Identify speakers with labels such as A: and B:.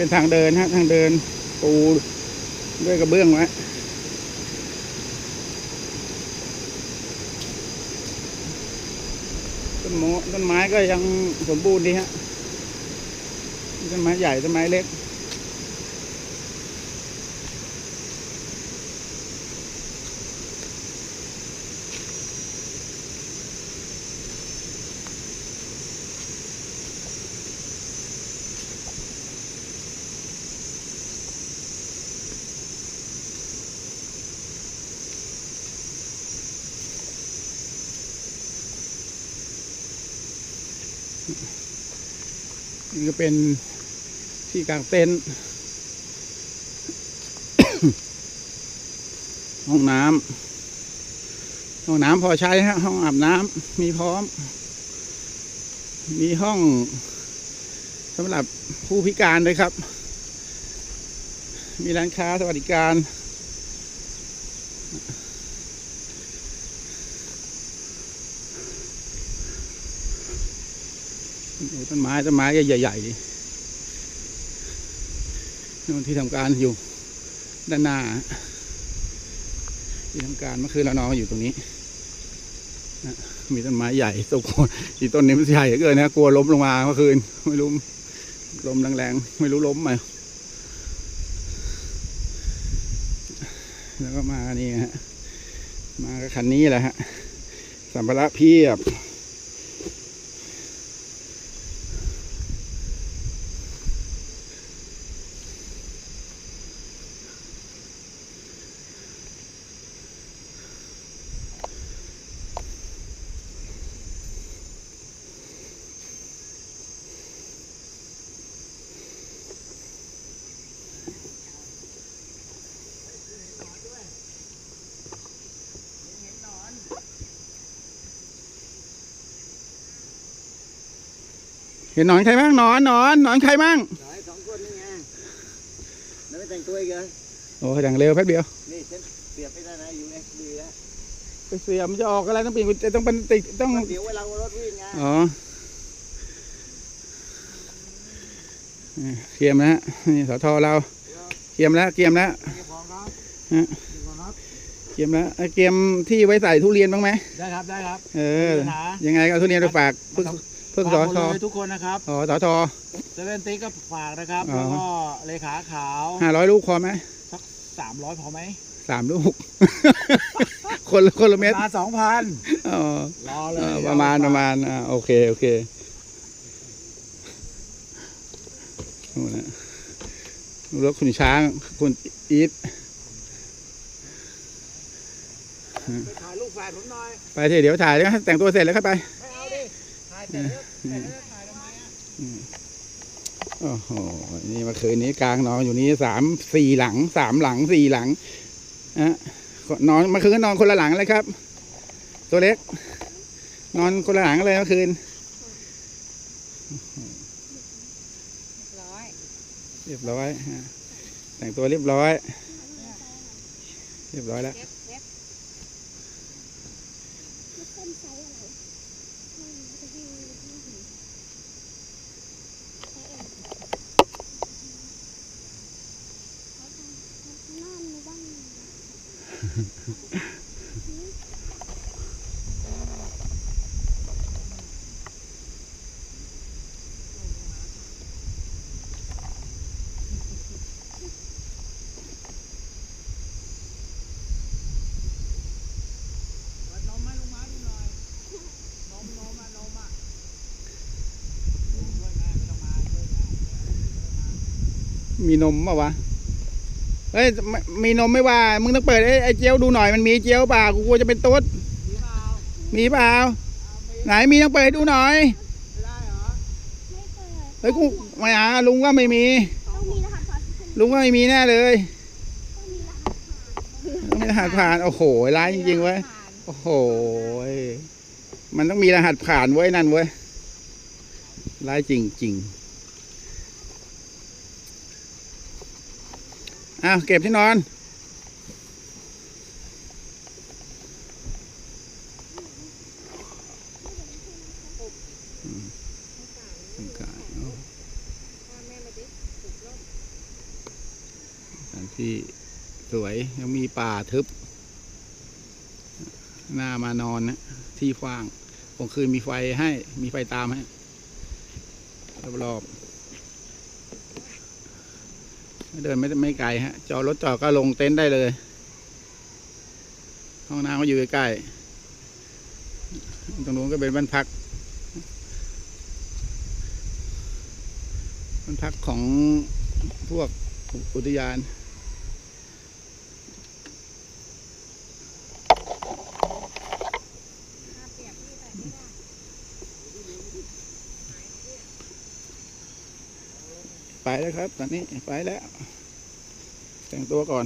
A: เป็นทางเดินฮะ ทางเดินปูด้วยกระเบื้องไว้ต้นโมต้นไม้ก็ยังสมบูรณ์ดีฮะต้นไม้ใหญ่ต้นไม้เล็ก นี่ก็เป็นที่กางเต็นท์ห้องน้ำห้องน้ำพอใช้ฮะห้องอาบน้ำมีพร้อม มีห้องสำหรับผู้พิการเลยครับ มีร้านค้าสวัสดิการ โอ้ ต้นไม้ต้นไม้ก็ใหญ่ๆดินู่นที่ทำการอยู่ด้านหน้า ที่ทำการเมื่อคืนเรานอนอยู่ตรงนี้นะมีต้นไม้ใหญ่ตกอีต้นนี้มันใหญ่เหลือเกินนะกลัวล้มลงมาเมื่อคืนไม่รู้ลมแรงๆไม่รู้ล้มไหมแล้วก็มานี่ฮะมากับคันนี้แหละฮะสัมภาระเพียบ เห็นหนอนใครบ้างหนอนหนอนหนอนใครบ้าง
B: หน่อยสองคนนี่ไงแล้วไม่แต่งตัวอีกเหรอ
A: โอ้ยดังเร็วแป๊บเดียว
B: นี่ฉันเสียบไปได้นะอยู่เอ็กซ์ดีแล้ว
A: ไปเสียมนจะออกอะไรต้องปีนกุญแจต้องเป็นติดต้อง
B: เดี๋ยวเวลารถวิ่งไง
A: อ๋อเกียมแล้วนี่สทเราเกียมแล้วเกียมแล้ว
B: เก็บของครับ
A: ฮะ
B: เก็บของครับ
A: เกียมแล้วเอ้ยเกียมที่ไว้ใส่ทุเรียนบ้างไหม
B: ได้ครับได้ครับ
A: เออ
B: มีปัญหา
A: ยังไงก็เอาทุเรียนไปฝาก เพิ่งเพิ่งส
B: ฝาก
A: อ
B: หมด
A: ทอ
B: เลยทุกคนนะครับ
A: อ๋อสอทอ
B: เซเว่นติ๊กก็ฝากนะครับ
A: อ๋อ
B: แล้วก็เลขาขาว
A: ห้าร้อยลูกพอไหม
B: สักสามร้อยพอไหม
A: สามลูก คนละคนละเม็ด
B: มาสองพัน
A: อ๋อ
B: รอเล
A: เอยอประมาณประมาณอ่าโอเคโอเคนู่นนะรถคุณช้างคุณอีท
B: ไปถ่ายรูปแฟนผมหน่อย
A: ไปเถอะเดี๋ยวถ่ายแล้วแต่งตัวเสร็จแล้วเข้าไป
B: ไม่เอาดิถ่ายเสร็จแล้วแต่แล้วจะถ่ายทำไมอะ
A: โอ้โห นี่มื่อคืนนี้กลางนอนอยู่นี้สามสี่หลังสามหลังสี่หลังนะนอนมื่อคืนก็นอนคนละหลังเลยครับ ตัวเล็ก นอนคนละหลังเลยเมื่อคืนเรียบร้อยแต่งตัวเรียบร้อย เรียบร้อยแล้ว
C: เก็บเก็บ
B: เปิดนมให้ลุงมาดูหน่อยนมนมอะนมอะช่วยแม่ไม่ต้องมาช่วยแม่
A: มีนมปะวะเฮ้ยไม่มีนมไม่ว่า มึงต้องเปิดไอ้ไอ้เจียวดูหน่อยมันมีเจียวเปล่ากูกลัวจะเป็นตุ๊ด
B: มีเปล่า
A: มีเปล่า
B: เอาไม่
A: ไหนมีต้องเปิดให้ดูหน่อย
B: ไม่ได้เหรอ
A: เฮ้ยกูไม่อ่าลุงก็ไม่มี
C: ต้องมีรหัสผ่าน
A: ลุงก็ไม่มีแน่เลย
C: ต้องมีรหัสผ่าน
A: ต้องมีรหัสผ่านโอ้โหร้ายจริงๆเว้ยโอ้โหมันต้องมีรหัสผ่านไว้ยนั่นเว้ยร้ายจริงๆ อ้าวเก็บที่นอน ที่สวยยังมีป่าทึบ หน้ามานอนนะที่ฟางกลางคืนมีไฟให้มีไฟตามให้รอบๆ เดินไม่ไม่ไกลฮะ จอดรถจอดก็ลงเต็นท์ได้เลย ห้องน้ำก็อยู่ใกล้ๆตรงนู้นก็เป็นบ้านพักบ้านพักของพวกอุทยาน ไปแล้วครับ ตอนนี้ไปแล้ว แต่งตัวก่อน